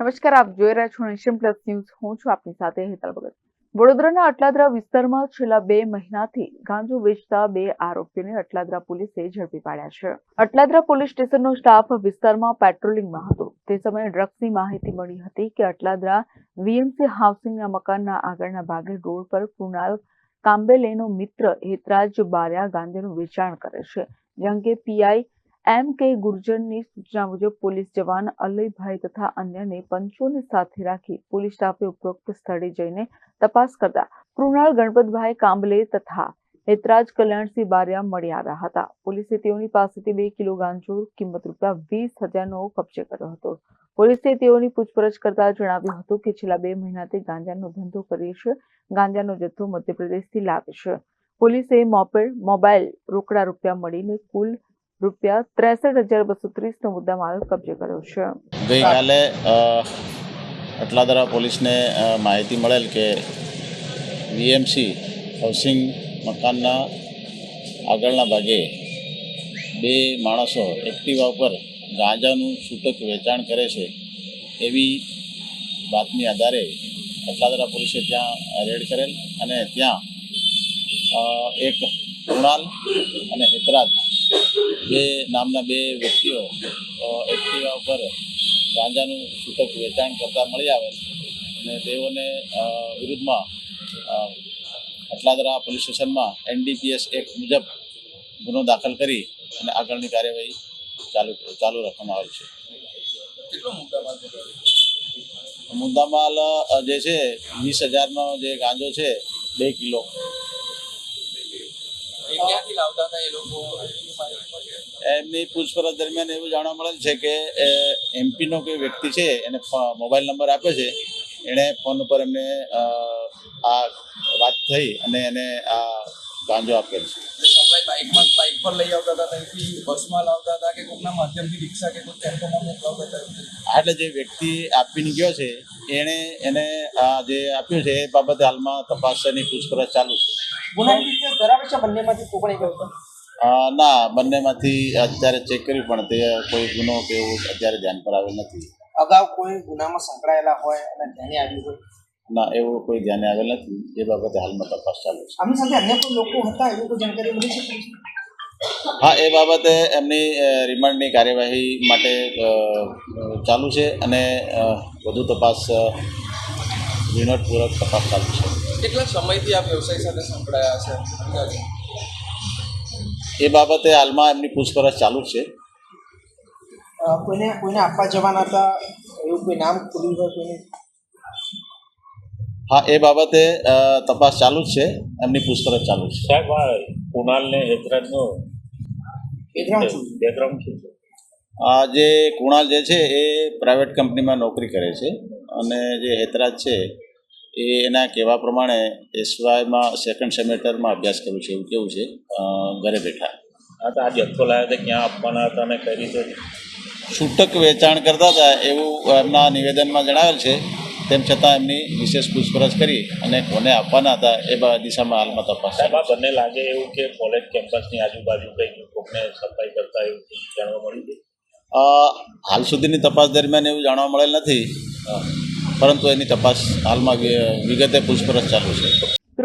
નમસ્કાર, આપ જોઈ રહ્યા છો નેશન પ્લસ ન્યૂઝ. હું છું આપની સાથે હેતલ ભગત. વડોદરાના અટલાદરા વિસ્તારમાં છેલ્લા બે મહિનાથી ગાંજો વેચતા બે આરોપીઓને અટલાદરા પોલીસે ઝડપી પાડ્યા છે. અટલાદરા પોલીસ સ્ટેશનનો સ્ટાફ વિસ્તારમાં પેટ્રોલિંગમાં હતો. તે સમયે ડ્રગ્સની માહિતી મળી હતી કે અટલાદરા વીએમસી હાઉસિંગના મકાનના આગળના ભાગે રોડ પર કૃણાલ કાંબેલેનો મિત્ર હેતરાજ બારિયા ગાંધીનું વેચાણ કરે છે. જે અંગે પીઆઈ એમ કે ગુર્જરની સૂચના મુજબ પોલીસ જવાન અલયભાઈ તથા અન્યને પંચોને સાથે રાખી પોલીસ સ્ટાફે ઉપરોક્ત સ્થળે જઈને તપાસ કરતા કૃણાલ ગણપતભાઈ કાંબલે તથા હેતરાજ કલ્યાણસિંહ બારિયા મળી આવ્યા હતા. પોલીસે તેઓની પાસેથી બે કિલો ગાંજો કિંમત રૂપિયા વીસ હજારનો કબજે કર્યો હતો. પોલીસે તેઓની પૂછપરછ કરતા જણાવ્યું હતું કે છેલ્લા બે મહિનાથી ગાંજાનો ધંધો કરીએ છે. ગાંજાનો જથ્થો મધ્યપ્રદેશથી લાવે છે. પોલીસે મોપેડ, મોબાઈલ રોકડા રૂપિયા મળીને કુલ રૂપિયા ત્રેસઠ હજાર બસો ત્રીસનો મુદ્દામાલ કબજે કર્યો છે. ગઈકાલે અટલાદરા પોલીસને માહિતી મળેલ કે વીએમસી હાઉસિંગ મકાનના આગળના ભાગે બે માણસો એક્ટિવા ઉપર ગાંજાનું છૂટક વેચાણ કરે છે એવી બાતમી આધારે અટલાદરા પોલીસે ત્યાં રેડ કરેલ અને ત્યાં એક કૃણાલ અને હેતરાજ બે નામના બે વ્યક્તિઓ એક્ટિવા ઉપર ગાંજાનું છૂટક વેચાણ કરતા મળી આવે અને તેઓને વિરુદ્ધમાં અટલાદરા પોલીસ સ્ટેશનમાં એનડીપીએસ એક્ટ મુજબ ગુનો દાખલ કરી અને આગળની કાર્યવાહી ચાલુ ચાલુ રાખવામાં આવેલ છે. મુદ્દામાલ જે છે વીસ હજારનો જે ગાંજો છે બે કિલો. મળી? એમની પૂછપરછ દરમિયાન એવું જાણવા મળેલ છે કે એમપીનો કોઈ વ્યક્તિ છે, એને મોબાઈલ નંબર આપ્યો છે, એણે ફોન ઉપર એમને આ વાત થઈ અને એને આ ગાંજો આપેલ છે બાઇકમાં બાઇક પર લઈ આવતા હતા ત્યાંથી બસમાં લાવતા હતા કે કોઈના માધ્યમથી રિક્ષા કે કોઈ ટેમ્પોમાં મોકલાવતા હતા એટલે જે વ્યક્તિ આપીને ગયો છે એણે એને આ જે આપ્યું છે એ બાબતે હાલમાં તપાસની પૂછપરછ ચાલુ છે. ગુનાહિત બરાબર છે બંનેમાંથી કોઈ પણ એક ના બંનેમાંથી અત્યારે ચેક કર્યું પણ તે કોઈ ગુનો કે એવું અત્યારે ધ્યાન પર આવેલ નથી. અગાઉ કોઈ ગુનામાં સંકળાયેલા હોય અને ધ્યાને આવ્યું હોય? ના એવું કોઈ ધ્યાને આવેલ નથી. એ બાબતે હાલમાં તપાસ ચાલુ છે. આમની સાથે અન્ય કોઈ લોકો હતા એવું કોઈ જાણકારી મળી છે? હા એ બાબતે એમની રિમાન્ડની કાર્યવાહી માટે ચાલુ છે અને વધુ તપાસ ઝીણવટપૂર્વક તપાસ ચાલુ છે. કેટલા સમયથી આ વ્યવસાય સાથે સંકળાયા છે? એ બાબતે હાલમાં એમની પૂછપરછ ચાલુ જ છે કોઈને કોઈને આપવા જવાના હતા? એવું કોઈ નામ ખુલ્યું હોય કોઈને? હા એ બાબતે તપાસ ચાલુ જ છે. એમની પૂછપરછ ચાલુ છે. સાહેબ આ કુણાલ ને હેતરાજનો બેકગ્રાઉન્ડ શું છે. આ જે કુણાલ જે છે એ પ્રાઇવેટ કંપનીમાં નોકરી કરે છે. અને જે હેતરાજ છે એ એના કહેવા પ્રમાણે એસવાયમાં સેકન્ડ સેમેસ્ટરમાં અભ્યાસ કર્યું છે એવું કેવું છે ઘરે બેઠા. આ તો આ જથ્થો લાવ્યો હતા ક્યાં આપવાના હતા અને કઈ રીતે? છૂટક વેચાણ કરતા હતા એવું એમના નિવેદનમાં જણાવેલ છે. તેમ છતાં એમની વિશેષ પૂછપરછ કરી અને કોને આપવાના હતા એ દિશામાં હાલમાં તપાસ આ બંને લાગે એવું કે કોલેજ કેમ્પસની આજુબાજુ કંઈક કોકને સફાઈ કરતા એવું જાણવા મળ્યું છે? હાલ સુધીની તપાસ દરમિયાન એવું જાણવા મળેલ નથી. પરંતુ એની તપાસ હાલમાં વિગતે પૂછપરછ ચાલુ છે.